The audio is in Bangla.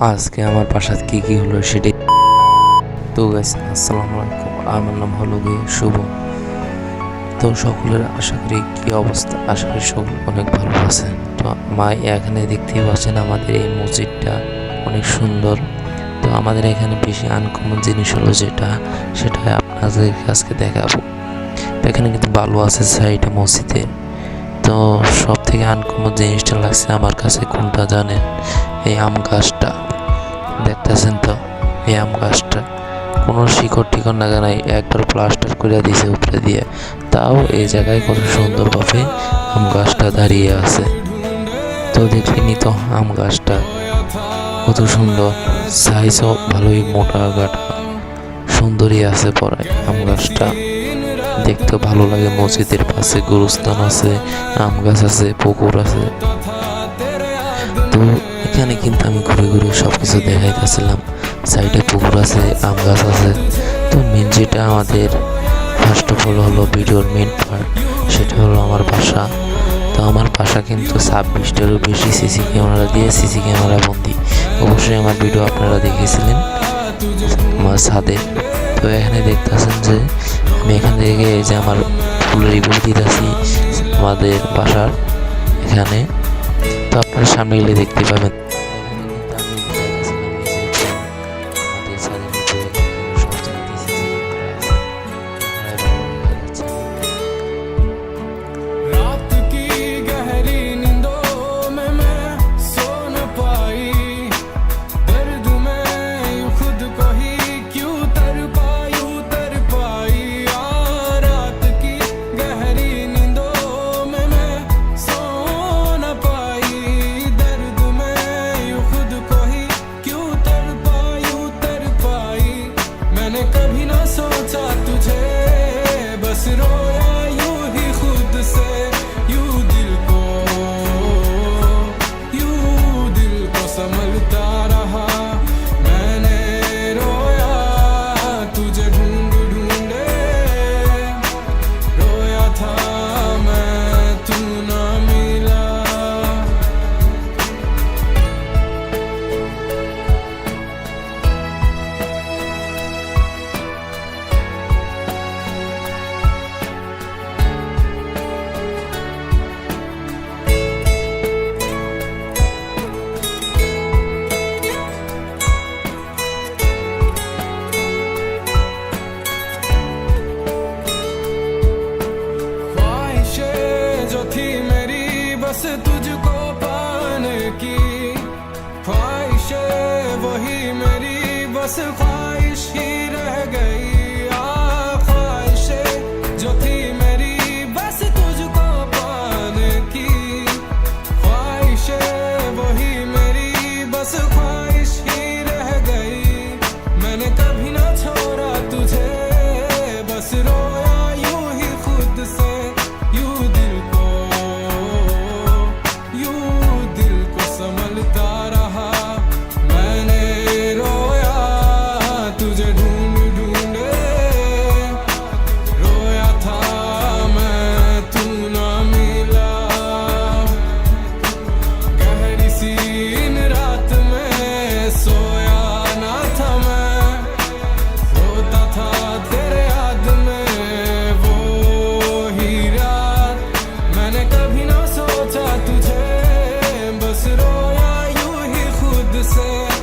আজকে আমার বাসায় কি কি হলো সেটি তো গাইস আসসালামু আলাইকুম। আমার নাম হলো গিয়ে শুভ। তো সকলের আশা করি কি অবস্থা? আশা করি সকল অনেক ভালো আছে তো মা এখানে দেখতেই পাচ্ছেন আমাদের এই মসজিদটা অনেক সুন্দর। তো আমাদের এখানে বেশি আনকমন জিনিস হলো যেটা, সেটা আপনাদের আজকে দেখাবো। এখানে কিন্তু বালু আছে সাইডে মসজিদে। তো সব থেকে আনকমন জিনিসটা লাগছে আমার কাছে, কোনটা জানেন? এই আম গাছটা। দেখতেছেন তো? এই আম গাছটা। কোনো শিকড় নাগা নাই, একবার প্লাস্টার করে দিয়েছে উপরে দিয়ে। তাও এই জায়গায় কত সুন্দরভাবে আম গাছটা দাঁড়িয়ে আছে। তো দেখলেনি তো আম গাছটা। কত সুন্দর। সাইজও ভালোই মোটা গাটা সুন্দরই আছে পড়ায় আম গাছটা। দেখতে ভালো লাগে, মসজিদের পাশে গুরুস্থান আছে, আম গাছ আছে, পুকুর আছে। তো কিন্তু আমি ঘুরে ঘুরে সব কিছু দেখাইতেছিলাম। সাইডে পুকুর আছে, আম গাছ আছে। তো মেন যেটা আমাদের ফার্স্ট অফ অল হলো ভিডিওর মেন পার্ট সেটা হলো আমার বাসা। তো আমার বাসা কিন্তু ছাব্বিশটারও বেশি সিসি ক্যামেরা দিয়ে সিসি ক্যামেরা বন্দি। অবশ্যই আমার ভিডিও আপনারা দেখেছিলেন আমার ছাদে। তো এখানে দেখতেছেন যে আমি এখান থেকে যে আমার ফুলের রিভিউ দিতেছি আমাদের বাসার এখানে। তো আপনারা সামনে গেলে দেখতে পাবেন। सोचा तुझे. बस रोया यूं ही खुद से बस तुझको पाने की ख्वाहिशें वही मेरी बस You say.